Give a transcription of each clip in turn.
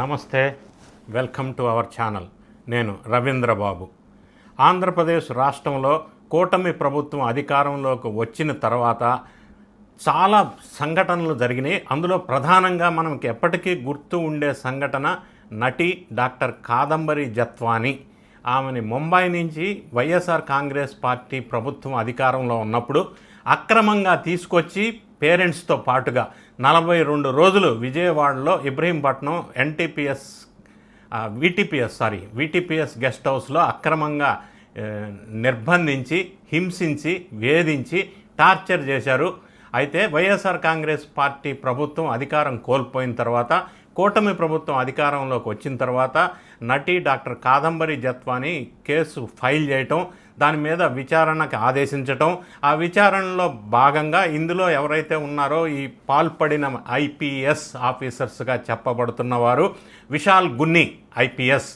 నమస్తే welcome to our channel. నేను రవీంద్రబాబు. ఆంధ్రప్రదేశ్ రాష్ట్రంలో కూటమి ప్రభుత్వం అధికారంలోకి వచ్చిన తర్వాత చాలా సంఘటనలు జరిగినాయి. అందులో ప్రధానంగా మనకి ఎప్పటికీ గుర్తు ఉండే సంఘటన నటి డాక్టర్ కాదంబరి జత్వాని. ఆమెని ముంబై నుంచి వైఎస్ఆర్ కాంగ్రెస్ పార్టీ ప్రభుత్వం అధికారంలో ఉన్నప్పుడు అక్రమంగా తీసుకొచ్చి పేరెంట్స్తో పాటుగా నలభై రెండు రోజులు విజయవాడలో Ibrahimpatnam NTPS VTPS sorry VTPS guest హౌస్లో అక్రమంగా నిర్బంధించి హింసించి వేధించి టార్చర్ చేశారు. అయితే వైఎస్ఆర్ కాంగ్రెస్ పార్టీ ప్రభుత్వం అధికారం కోల్పోయిన తర్వాత కూటమి ప్రభుత్వం అధికారంలోకి వచ్చిన తర్వాత నటి doctor Kadambari Jatwani case file చేయటం దాని మీద విచారణకు ఆదేశించటం. ఆ విచారణలో భాగంగా ఇందులో ఎవరైతే ఉన్నారో ఈ పాల్పడిన ఐపీఎస్ ఆఫీసర్స్గా చెప్పబడుతున్న వారు విశాల్ గున్ని ఐపీఎస్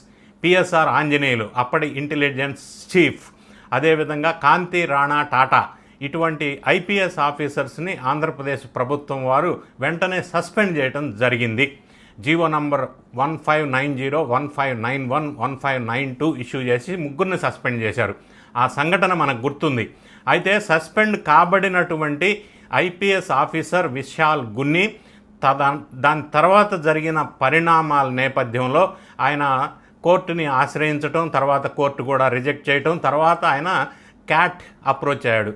పిఎస్ఆర్ ఆంజనేయులు అప్పటి ఇంటెలిజెన్స్ చీఫ్ అదేవిధంగా కాంతి రాణా టాటా ఇటువంటి ఐపీఎస్ ఆఫీసర్స్ని ఆంధ్రప్రదేశ్ ప్రభుత్వం వారు వెంటనే సస్పెండ్ చేయడం జరిగింది. GO number one five nine zero one five nine one one five nine two issue చేసి ముగ్గురిని సస్పెండ్ చేశారు. ఆ సంఘటన మనకు గుర్తుంది. అయితే సస్పెండ్ కాబడినటువంటి ఐపీఎస్ ఆఫీసర్ విశాల్ గున్ని తదా దాని తర్వాత జరిగిన పరిణామాల నేపథ్యంలో ఆయన కోర్టుని ఆశ్రయించటం తర్వాత కోర్టు కూడా రిజెక్ట్ చేయటం తర్వాత ఆయన క్యాట్ అప్రోచ్ అయ్యాడు.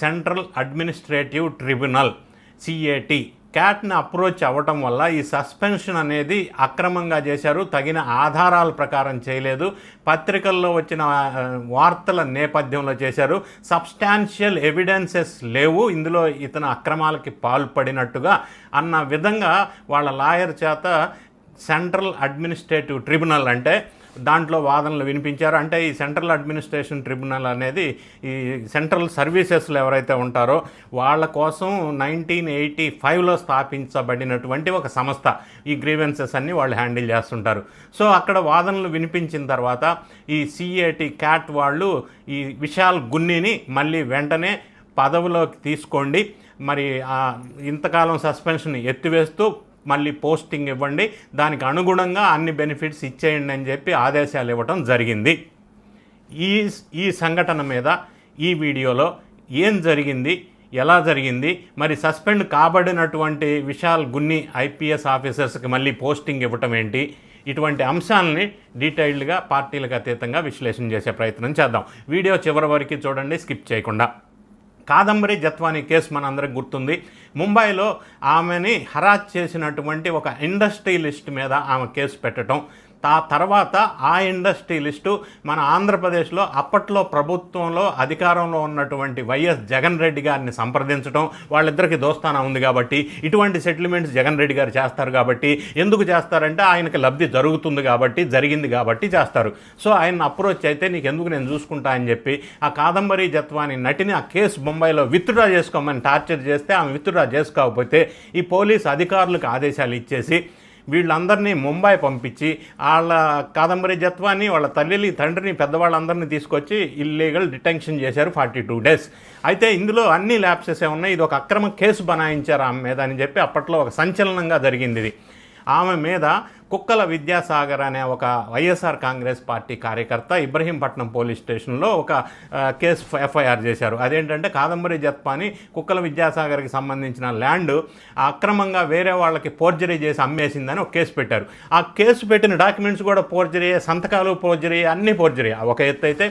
Central administrative tribunal CAT. క్యాట్ని approach అవ్వటం వల్ల ఈ సస్పెన్షన్ అనేది అక్రమంగా చేశారు. తగిన ఆధారాల ప్రకారం చేయలేదు. పత్రికల్లో వచ్చిన వార్తల నేపథ్యంలో చేశారు. సబ్స్టాన్షియల్ ఎవిడెన్సెస్ లేవు. ఇందులో ఇతను అక్రమాలకి పాల్పడినట్టుగా అన్న విధంగా వాళ్ళ లాయర్ చేత సెంట్రల్ అడ్మినిస్ట్రేటివ్ ట్రిబ్యునల్ అంటే దాంట్లో వాదనలు వినిపించారు. అంటే ఈ సెంట్రల్ అడ్మినిస్ట్రేషన్ ట్రిబ్యునల్ అనేది ఈ సెంట్రల్ సర్వీసెస్లో ఎవరైతే ఉంటారో వాళ్ళ కోసం నైన్టీన్ ఎయిటీ ఫైవ్లో స్థాపించబడినటువంటి ఒక సంస్థ ఈ గ్రీవెన్సెస్ అన్ని వాళ్ళు హ్యాండిల్ చేస్తుంటారు. సో అక్కడ వాదనలు వినిపించిన తర్వాత ఈ సిఏటి క్యాట్ వాళ్ళు ఈ విశాల్ గున్నిని మళ్ళీ వెంటనే పదవిలోకి తీసుకోండి. మరి ఆ ఇంతకాలం సస్పెన్షన్ ఎత్తివేస్తూ మళ్ళీ పోస్టింగ్ ఇవ్వండి. దానికి అనుగుణంగా అన్ని బెనిఫిట్స్ ఇచ్చేయండి అని చెప్పి ఆదేశాలు ఇవ్వటం జరిగింది. ఈ ఈ సంఘటన మీద ఈ వీడియోలో ఏం జరిగింది ఎలా జరిగింది మరి సస్పెండ్ కాబడినటువంటి విశాల్ గున్ని ఐపీఎస్ ఆఫీసర్స్కి మళ్ళీ పోస్టింగ్ ఇవ్వటం ఏంటి ఇటువంటి అంశాలని డీటెయిల్డ్గా పార్టీలకు అతీతంగా విశ్లేషణ చేసే ప్రయత్నం చేద్దాం. వీడియో చివరి వరకు చూడండి స్కిప్ చేయకుండా. కాదంబరి జత్వాని కేసు మనందరికి గుర్తుంది. ముంబైలో ఆమెని హరాజ్ చేసినటువంటి ఒక ఇండస్ట్రియలిస్ట్ మీద ఆమె కేసు పెట్టడం ఆ తర్వాత ఆ ఇండస్ట్రియలిస్టు మన ఆంధ్రప్రదేశ్లో అప్పట్లో ప్రభుత్వంలో అధికారంలో ఉన్నటువంటి వైఎస్ జగన్ రెడ్డి గారిని సంప్రదించడం వాళ్ళిద్దరికి దోస్తానా ఉంది కాబట్టి ఇటువంటి సెటిల్మెంట్స్ జగన్ రెడ్డి గారు చేస్తారు కాబట్టి ఎందుకు చేస్తారంటే ఆయనకి లబ్ధి జరుగుతుంది కాబట్టి జరిగింది కాబట్టి చేస్తారు. సో ఆయన అప్రోచ్ అయితే నీకు ఎందుకు నేను చూసుకుంటా అని చెప్పి ఆ కాదంబరి జత్వాని నటిని ఆ కేసు బొంబాయిలో విత్డ్రా చేసుకోమని టార్చర్ చేస్తే ఆమె విత్డ్రా చేసుకోకపోతే ఈ పోలీస్ అధికారులకు ఆదేశాలు ఇచ్చేసి వీళ్ళందరినీ ముంబై పంపించి వాళ్ళ కాదంబరి జత్వాన్ని వాళ్ళ తల్లిని తండ్రిని పెద్దవాళ్ళందరినీ తీసుకొచ్చి ఇల్లీగల్ డిటెన్షన్ చేశారు ఫార్టీ టూ డేస్ అయితే ఇందులో అన్ని ల్యాప్సెస్ ఉన్నాయి? ఇది ఒక అక్రమ కేసు బనాయించారు ఆమె మీద అని చెప్పి అప్పట్లో ఒక సంచలనంగా జరిగింది ఇది. ఆమె మీద కుక్కల విద్యాసాగర్ అనే ఒక వైఎస్ఆర్ కాంగ్రెస్ పార్టీ కార్యకర్త ఇబ్రహీంపట్నం పోలీస్ స్టేషన్లో ఒక కేసు ఎఫ్ఐఆర్ చేశారు. అదేంటంటే కాదంబరి జత్పాని కుక్కల విద్యాసాగర్కి సంబంధించిన ల్యాండ్ అక్రమంగా వేరే వాళ్ళకి పోర్జరీ చేసి అమ్మేసిందని ఒక కేసు పెట్టారు. ఆ కేసు పెట్టిన డాక్యుమెంట్స్ కూడా పోర్జరీ సంతకాలు పోర్జరీ అన్నీ పోర్జరీ. ఒక ఎత్తు అయితే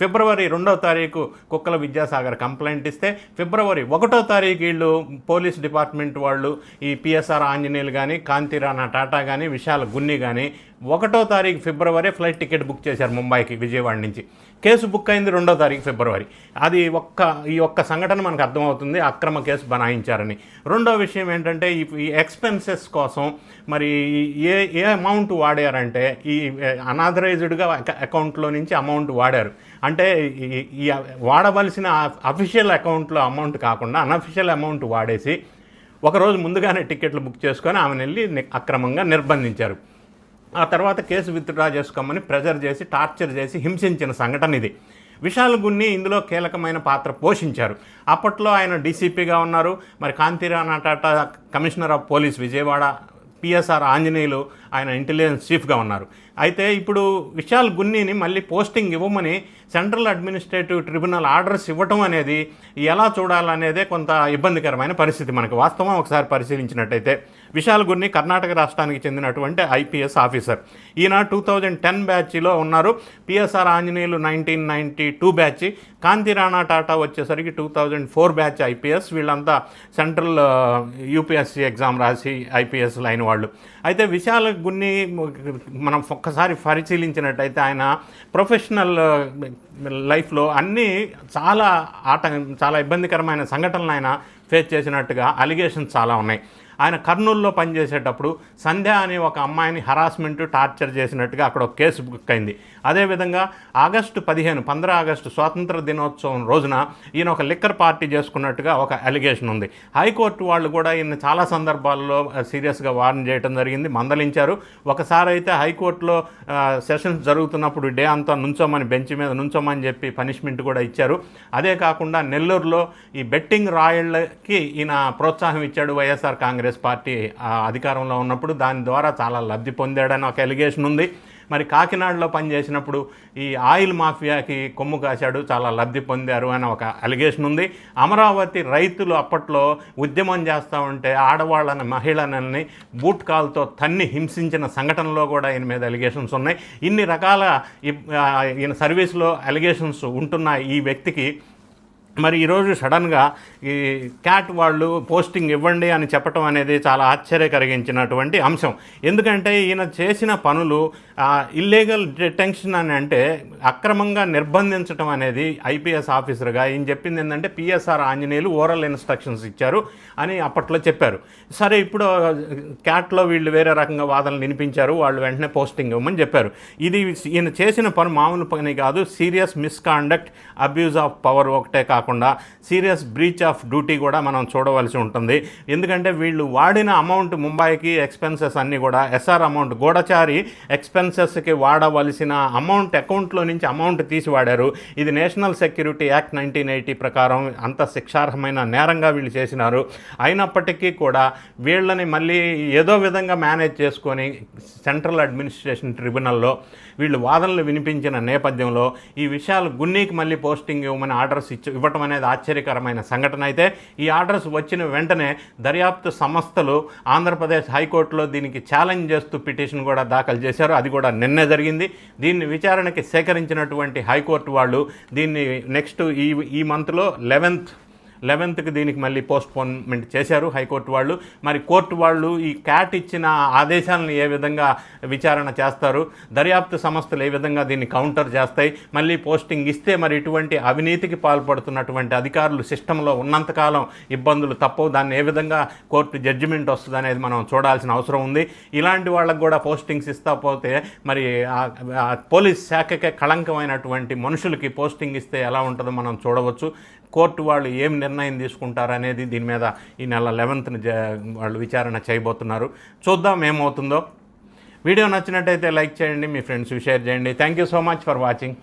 ఫిబ్రవరి రెండవ తారీఖు కుక్కల విద్యాసాగర్ కంప్లైంట్ ఇస్తే ఫిబ్రవరి ఒకటో తారీఖు వీళ్ళు పోలీస్ డిపార్ట్మెంట్ వాళ్ళు ఈ పిఎస్ఆర్ ఆంజనేయులు కానీ కాంతిరాణా టాటా కానీ విశాల్ గున్ని కానీ ఒకటో తారీఖు ఫిబ్రవరి ఫ్లైట్ టికెట్ బుక్ చేశారు ముంబైకి విజయవాడ నుంచి. కేసు బుక్ అయింది రెండో తారీఖు ఫిబ్రవరి. అది ఒక్క ఈ ఒక్క సంఘటన మనకు అర్థమవుతుంది అక్రమ కేసు బనాయించారని. రెండో విషయం ఏంటంటే ఈ ఎక్స్పెన్సెస్ కోసం మరి ఏ ఏ అమౌంట్ వాడారంటే ఈ అనాథరైజ్డ్గా అకౌంట్లో నుంచి అమౌంట్ వాడారు. అంటే ఈ- వాడవలసిన అఫీషియల్ అకౌంట్లో అమౌంట్ కాకుండా అనఫిషియల్ అమౌంట్ వాడేసి ఒకరోజు ముందుగానే టికెట్లు బుక్ చేసుకొని ఆమెను వెళ్ళి అక్రమంగా నిర్బంధించారు. ఆ తర్వాత కేసు విత్డ్రా చేసుకోమని ప్రెజర్ చేసి టార్చర్ చేసి హింసించిన సంఘటన ఇది. విశాల్ గున్ని ఇందులో కీలకమైన పాత్ర పోషించారు. అప్పట్లో ఆయన డీసీపీగా ఉన్నారు. మరి Kanthi Rana Tata commissioner of police Vijayawada PSR Anjaneyulu ఆయన ఇంటెలిజెన్స్ చీఫ్గా ఉన్నారు. అయితే ఇప్పుడు విశాల్ గున్నీని మళ్ళీ పోస్టింగ్ ఇవ్వమని సెంట్రల్ అడ్మినిస్ట్రేటివ్ ట్రిబ్యునల్ ఆర్డర్స్ ఇవ్వటం అనేది ఎలా చూడాలనేదే కొంత ఇబ్బందికరమైన పరిస్థితి మనకు వాస్తవం ఒకసారి పరిశీలించినట్టయితే. విశాల్ గున్ని కర్ణాటక రాష్ట్రానికి చెందినటువంటి ఐపీఎస్ ఆఫీసర్. ఈయన టూ థౌజండ్ టెన్ బ్యాచ్లో ఉన్నారు. PSR Anjaneyulu nineteen ninety two batch. Kanthi Rana Tata వచ్చేసరికి two thousand four batch IPS. వీళ్ళంతా సెంట్రల్ యూపీఎస్సీ ఎగ్జామ్ రాసి ఐపీఎస్ లైన్ వాళ్ళు. అయితే విశాల్ గున్ని మనం ఒక్కసారి పరిశీలించినట్టయితే ఆయన ప్రొఫెషనల్ లైఫ్లో అన్నీ చాలా ఆట చాలా ఇబ్బందికరమైన సంఘటనలు ఆయన ఫేస్ చేసినట్టుగా అలిగేషన్స్ చాలా ఉన్నాయి. ఆయన కర్నూలులో పనిచేసేటప్పుడు సంధ్య అనే ఒక అమ్మాయిని హరాస్మెంట్ టార్చర్ చేసినట్టుగా అక్కడ ఒక కేసు బుక్ అయింది. అదేవిధంగా ఆగస్టు పదిహేను పంద్ర ఆగస్టు స్వాతంత్ర దినోత్సవం రోజున ఈయన ఒక లిక్కర్ పార్టీ చేసుకున్నట్టుగా ఒక అలిగేషన్ ఉంది. హైకోర్టు వాళ్ళు కూడా ఈయన చాలా సందర్భాల్లో సీరియస్గా వార్న్ చేయడం జరిగింది. మందలించారు. ఒకసారి అయితే హైకోర్టులో సెషన్స్ జరుగుతున్నప్పుడు డే అంతా నుంచోమని బెంచ్ మీద నుంచోమని చెప్పి పనిష్మెంట్ కూడా ఇచ్చారు. అదే కాకుండా నెల్లూరులో ఈ బెట్టింగ్ రాయళ్ళకి ఈయన ప్రోత్సాహం ఇచ్చాడు వైఎస్ఆర్ కాంగ్రెస్ పార్టీ అధికారంలో ఉన్నప్పుడు దాని ద్వారా చాలా లబ్ధి పొందాడని ఒక ఎలిగేషన్ ఉంది. మరి కాకినాడలో పనిచేసినప్పుడు ఈ ఆయిల్ మాఫియాకి కొమ్ము కాశాడు చాలా లబ్ధి పొందారు అని ఒక అలిగేషన్ ఉంది. అమరావతి రైతులు అప్పట్లో ఉద్యమం చేస్తూ ఉంటే ఆడవాళ్ళని మహిళలని బూట్ కాల్తో తన్ని హింసించిన సంఘటనలో కూడా ఈయన మీద అలిగేషన్స్ ఉన్నాయి. ఇన్ని రకాల ఈయన సర్వీస్లో అలిగేషన్స్ ఉంటున్న ఈ వ్యక్తికి మరి ఈరోజు సడన్గా ఈ క్యాట్ వాళ్ళు పోస్టింగ్ ఇవ్వండి అని చెప్పటం అనేది చాలా ఆశ్చర్యకరిగించినటువంటి అంశం. ఎందుకంటే ఈయన చేసిన పనులు ఇల్లీగల్ డిటెన్షన్ అని అంటే అక్రమంగా నిర్బంధించడం అనేది ఐపీఎస్ ఆఫీసర్గా ఈయన చెప్పింది ఏంటంటే పిఎస్ఆర్ ఆంజనేయులు ఓరల్ ఇన్స్ట్రక్షన్స్ ఇచ్చారు అని అప్పట్లో చెప్పారు. సరే ఇప్పుడు క్యాట్లో వీళ్ళు వేరే రకంగా వాదనలు వినిపించారు వాళ్ళు వెంటనే పోస్టింగ్ ఇవ్వమని చెప్పారు. ఇది ఈయన చేసిన పని మామూలు పని కాదు serious misconduct abuse of power ఒకటే కాకుండా సీరియస్ బ్రీచ్ ఆఫ్ డ్యూటీ కూడా మనం చూడవలసి ఉంటుంది. ఎందుకంటే వీళ్ళు వాడిన అమౌంట్ ముంబైకి ఎక్స్పెన్సెస్ అన్నీ కూడా ఎస్ఆర్ అమౌంట్ గూఢచారి ఎక్స్పెన్సెస్కి వాడవలసిన అమౌంట్ అకౌంట్లో నుంచి అమౌంట్ తీసి వాడారు. ఇది national security act nineteen eighty ప్రకారం అంత శిక్షార్హమైన నేరంగా వీళ్ళు చేసినారు. అయినప్పటికీ కూడా వీళ్ళని మళ్ళీ ఏదో విధంగా మేనేజ్ చేసుకొని సెంట్రల్ అడ్మినిస్ట్రేషన్ ట్రిబ్యునల్లో వీళ్ళు వాదనలు వినిపించిన నేపథ్యంలో ఈ విషయాలు గున్నీకి మళ్ళీ పోస్టింగ్ ఇవ్వమని ఆర్డర్స్ ఇచ్చి ఇవ్వటం అనేది ఆశ్చర్యకరమైన సంఘటన. అయితే ఈ ఆర్డర్స్ వచ్చిన వెంటనే దర్యాప్తు సంస్థలు ఆంధ్రప్రదేశ్ హైకోర్టులో దీనికి ఛాలెంజ్ చేస్తూ పిటిషన్ కూడా దాఖలు చేశారు. అది కూడా నిన్నే జరిగింది. దీన్ని విచారణకి సేకరించినటువంటి హైకోర్టు వాళ్ళు దీన్ని నెక్స్ట్ ఈ ఈ మంత్లో లెవెన్త్ లెవెన్త్కి దీనికి మళ్ళీ పోస్ట్ పోన్మెంట్ చేశారు హైకోర్టు వాళ్ళు. మరి కోర్టు వాళ్ళు ఈ క్యాట్ ఇచ్చిన ఆదేశాలను ఏ విధంగా విచారణ చేస్తారు? దర్యాప్తు సంస్థలు ఏ విధంగా దీన్ని కౌంటర్ చేస్తాయి? మళ్ళీ పోస్టింగ్ ఇస్తే మరి ఇటువంటి అవినీతికి పాల్పడుతున్నటువంటి అధికారులు సిస్టంలో ఉన్నంతకాలం ఇబ్బందులు తప్పవు. దాన్ని ఏ విధంగా కోర్టు జడ్జిమెంట్ వస్తుంది అనేది మనం చూడాల్సిన అవసరం ఉంది. ఇలాంటి వాళ్ళకు కూడా పోస్టింగ్స్ ఇస్తా పోతే మరి పోలీస్ శాఖకే కళంకమైనటువంటి మనుషులకి పోస్టింగ్ ఇస్తే ఎలా ఉంటుందో మనం చూడవచ్చు. కోర్టు వాళ్ళు ఏం నిర్ణయం తీసుకుంటారు అనేది దీని మీద ఈ నెల లెవెన్త్న వాళ్ళు విచారణ చేయబోతున్నారు. చూద్దాం ఏమవుతుందో. వీడియో నచ్చినట్టయితే లైక్ చేయండి మీ ఫ్రెండ్స్ షేర్ చేయండి. Thank you so much for watching